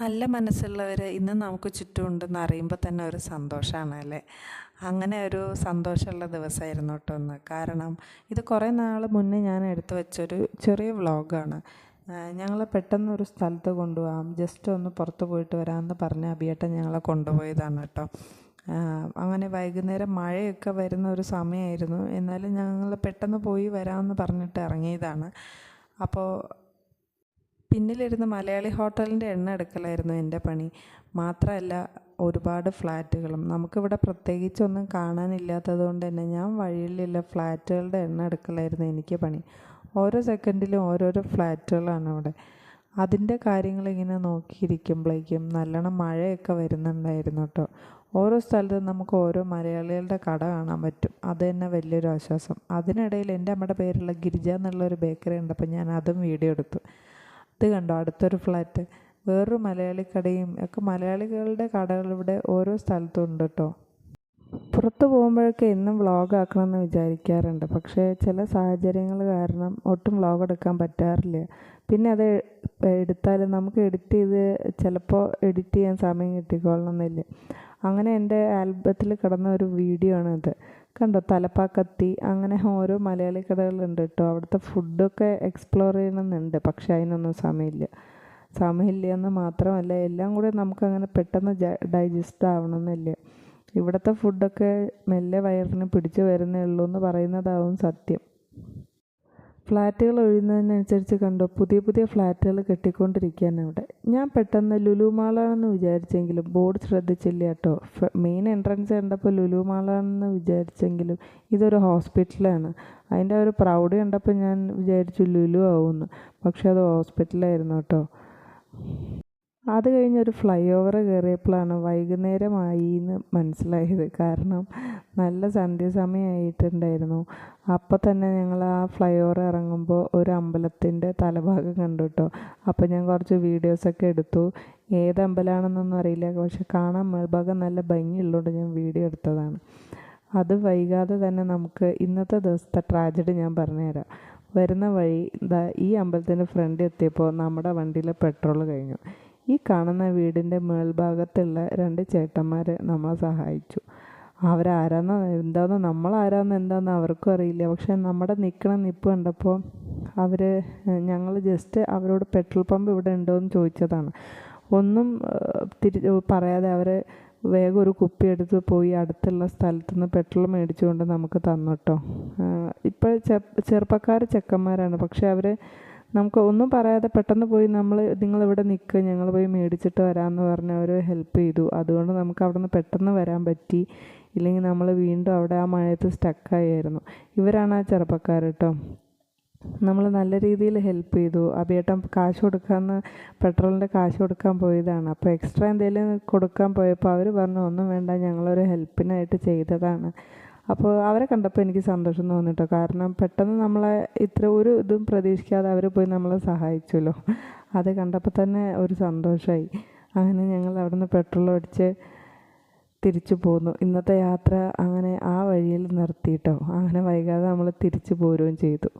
നല്ല മനസ്സുള്ളവർ ഇന്ന് നമുക്ക് ചുറ്റുമുണ്ടെന്ന് അറിയുമ്പോൾ തന്നെ ഒരു സന്തോഷമാണ് അല്ലേ? അങ്ങനെ ഒരു സന്തോഷമുള്ള ദിവസമായിരുന്നു കേട്ടോ ഒന്ന് കാരണം ഇത് കുറേ നാൾ മുന്നേ ഞാൻ എടുത്തു വെച്ചൊരു ചെറിയ വ്ളോഗാണ്. ഞങ്ങളെ പെട്ടെന്ന് ഒരു സ്ഥലത്ത് കൊണ്ടുപോകാം ജസ്റ്റ് ഒന്ന് പുറത്ത് പോയിട്ട് വരാമെന്ന് പറഞ്ഞ അബിയേട്ടൻ ഞങ്ങളെ കൊണ്ടുപോയതാണ് കേട്ടോ. അങ്ങനെ വൈകുന്നേരം മഴയൊക്കെ വരുന്ന ഒരു സമയമായിരുന്നു. എന്നാലും ഞങ്ങൾ പെട്ടെന്ന് പോയി വരാമെന്ന് പറഞ്ഞിട്ട് ഇറങ്ങിയതാണ്. അപ്പോൾ പിന്നിലിരുന്ന് മലയാളി ഹോട്ടലിന്റെ എണ്ണ എടുക്കലായിരുന്നു എന്റെ പണി. മാത്രമല്ല ഒരുപാട് ഫ്ലാറ്റുകളും. നമുക്കിവിടെ പ്രത്യേകിച്ചൊന്നും കാണാനില്ലാത്തത് കൊണ്ട് തന്നെ ഞാൻ വഴിയിലുള്ള ഫ്ലാറ്റുകളുടെ എണ്ണ എടുക്കലായിരുന്നു എനിക്ക് പണി. ഓരോ സെക്കൻഡിലും ഓരോരോ ഫ്ലാറ്റുകളാണ് അവിടെ. അതിന്റെ കാര്യങ്ങളിങ്ങനെ നോക്കിയിരിക്കുമ്പോഴേക്കും നല്ലോണം മഴയൊക്കെ വരുന്നുണ്ടായിരുന്നു കേട്ടോ. ഓരോ സ്ഥലത്തും നമുക്ക് ഓരോ മലയാളികളുടെ കട കാണാൻ പറ്റും. അത് തന്നെ വലിയൊരു ആശ്വാസം. അതിനിടയിൽ എന്റെ അമ്മയുടെ പേരുള്ള ഗിരിജ എന്നുള്ളൊരു ബേക്കറി ഉണ്ട്. അപ്പോൾ ഞാൻ അതും വീഡിയോ എടുത്തു. ഇത് കണ്ടോ? അടുത്തൊരു ഫ്ലാറ്റ് വേറൊരു മലയാളി കടയും ഒക്കെ മലയാളികളുടെ കടകൾ ഇവിടെ ഓരോ സ്ഥലത്തും ഉണ്ട് കേട്ടോ പുറത്ത് പോകുമ്പോഴൊക്കെ എന്നും വ്ളോഗ് ആക്കണമെന്ന് വിചാരിക്കാറുണ്ട്. പക്ഷേ ചില സാഹചര്യങ്ങൾ കാരണം ഒട്ടും വ്ളോഗ് എടുക്കാൻ പറ്റാറില്ല. പിന്നെ അത് എടുത്താൽ നമുക്ക് എഡിറ്റ് ചെയ്ത് ചിലപ്പോൾ എഡിറ്റ് ചെയ്യാൻ സമയം കിട്ടിക്കൊള്ളണമെന്നില്ല അങ്ങനെ എന്റെ ആൽബത്തിൽ കിടന്ന ഒരു വീഡിയോ ആണിത്. കണ്ടോ? തലപ്പാക്കത്തി അങ്ങനെ ഓരോ മലയാളി കടകളുണ്ട് കേട്ടോ. അവിടുത്തെ ഫുഡൊക്കെ എക്സ്പ്ലോർ ചെയ്യണമെന്നുണ്ട് പക്ഷെ അതിനൊന്നും സമയമില്ല. സമയമില്ല എന്ന് മാത്രമല്ല എല്ലാം കൂടെ നമുക്കങ്ങനെ പെട്ടെന്ന് ഡൈജസ്റ്റ് ആവണമെന്നില്ല. ഇവിടുത്തെ ഫുഡൊക്കെ മെല്ലെ വയറിന് പിടിച്ചു വരുന്നേ ഉള്ളൂ എന്ന് പറയുന്നതാവും സത്യം. ഫ്ലാറ്റുകൾ ഒഴിയുന്നതിനനുസരിച്ച് കണ്ടോ പുതിയ പുതിയ ഫ്ലാറ്റുകൾ കെട്ടിക്കൊണ്ടിരിക്കുകയാണ് ഇവിടെ. ഞാൻ പെട്ടെന്ന് ലുലു മാളാണെന്ന് വിചാരിച്ചെങ്കിലും ബോർഡ് ശ്രദ്ധിച്ചില്ല കേട്ടോ. മെയിൻ എൻട്രൻസ് കണ്ടപ്പോൾ ലുലു മാളാണെന്ന് വിചാരിച്ചെങ്കിലും ഇതൊരു ഹോസ്പിറ്റലാണ്. അതിന്റെ ഒരു പ്രൗഡ് കണ്ടപ്പോൾ ഞാൻ വിചാരിച്ചു ലുലു ആവുമെന്ന്. പക്ഷേ അത് ഹോസ്പിറ്റലായിരുന്നു കേട്ടോ. അത് കഴിഞ്ഞ് ഒരു ഫ്ലൈ ഓവർ കയറിയപ്പോഴാണ് വൈകുന്നേരമായി എന്ന് മനസ്സിലായത്. കാരണം നല്ല സന്ധ്യാസമയമായിട്ടുണ്ടായിരുന്നു അപ്പോൾ തന്നെ ഞങ്ങൾ ആ ഫ്ലൈ ഓവർ ഇറങ്ങുമ്പോൾ ഒരു അമ്പലത്തിന്റെ തലഭാഗം കണ്ടു കേട്ടോ അപ്പോൾ ഞാൻ കുറച്ച് വീഡിയോസൊക്കെ എടുത്തു. ഏത് അമ്പലമാണെന്നൊന്നും അറിയില്ല. പക്ഷെ കാണാൻ മേൽഭാഗം നല്ല ഭംഗിയുള്ളതുകൊണ്ട് ഞാൻ വീഡിയോ എടുത്തതാണ്. അത് വൈകാതെ തന്നെ നമുക്ക് ഇന്നത്തെ ദിവസത്തെ ട്രാജഡി ഞാൻ പറഞ്ഞുതരാം. വരുന്ന വഴി ഈ അമ്പലത്തിന്റെ ഫ്രണ്ട് എത്തിയപ്പോൾ നമ്മുടെ വണ്ടിയിലെ പെട്രോൾ കഴിഞ്ഞു. ഈ കാണുന്ന വീടിന്റെ മേൽഭാഗത്തുള്ള രണ്ട് ചേട്ടന്മാർ നമ്മളെ സഹായിച്ചു. അവരാരാന്ന് എന്താന്ന് നമ്മളാരാന്ന് എന്താന്ന് അവർക്കും അറിയില്ല. പക്ഷെ നമ്മുടെ നിൽക്കണ നിപ്പ് കണ്ടപ്പോൾ അവർ ഞങ്ങൾ ജസ്റ്റ് അവരോട് പെട്രോൾ പമ്പ് ഇവിടെ ഉണ്ടോ എന്ന് ചോദിച്ചതാണ്. ഒന്നും തിരി പറയാതെ അവർ വേഗം ഒരു കുപ്പി എടുത്ത് പോയി അടുത്തുള്ള സ്ഥലത്തുനിന്ന് പെട്രോൾ മേടിച്ചുകൊണ്ട് നമുക്ക് തന്നു കേട്ടോ. ഇപ്പോൾ ചെറുപ്പക്കാർ ചെക്കന്മാരാണ്. പക്ഷെ അവർ നമുക്ക് ഒന്നും പറയാതെ പെട്ടെന്ന് പോയി നമ്മൾ നിങ്ങളിവിടെ നിൽക്കുക ഞങ്ങൾ പോയി മേടിച്ചിട്ട് വരാമെന്ന് പറഞ്ഞ് അവർ ഹെൽപ്പ് ചെയ്തു. അതുകൊണ്ട് നമുക്ക് അവിടെ നിന്ന് പെട്ടെന്ന് വരാൻ പറ്റി. ഇല്ലെങ്കിൽ നമ്മൾ വീണ്ടും അവിടെ ആ മഴയത്ത് സ്റ്റക്കായിരുന്നു ഇവരാണ് ആ ചെറുപ്പക്കാർ കേട്ടോ നമ്മൾ നല്ല രീതിയിൽ ഹെൽപ്പ് ചെയ്തു. അഭിയേട്ടം കാശ് കൊടുക്കാമെന്ന് പെട്രോളിന്റെ കാശ് കൊടുക്കാൻ പോയതാണ്. അപ്പോൾ എക്സ്ട്രാ എന്തെങ്കിലും കൊടുക്കാൻ പോയപ്പോൾ അവർ പറഞ്ഞു ഒന്നും വേണ്ട ഞങ്ങളൊരു ഹെൽപ്പിനായിട്ട് ചെയ്തതാണ്. അപ്പോൾ അവരെ കണ്ടപ്പോൾ എനിക്ക് സന്തോഷം തോന്നിട്ടോ. കാരണം പെട്ടെന്ന് നമ്മളെ ഇത്ര ഒരു ഇതും പ്രതീക്ഷിക്കാതെ അവർ പോയി നമ്മളെ സഹായിച്ചല്ലോ. അത് കണ്ടപ്പോൾ തന്നെ ഒരു സന്തോഷമായി അങ്ങനെ ഞങ്ങൾ അവിടുന്ന് പെട്രോൾ അടിച്ച് തിരിച്ചു പോന്നു. ഇന്നത്തെ യാത്ര അങ്ങനെ ആ വഴിയിൽ നിർത്തിയിട്ടോ അങ്ങനെ വൈകാതെ നമ്മൾ തിരിച്ചു പോരുകയും ചെയ്തു.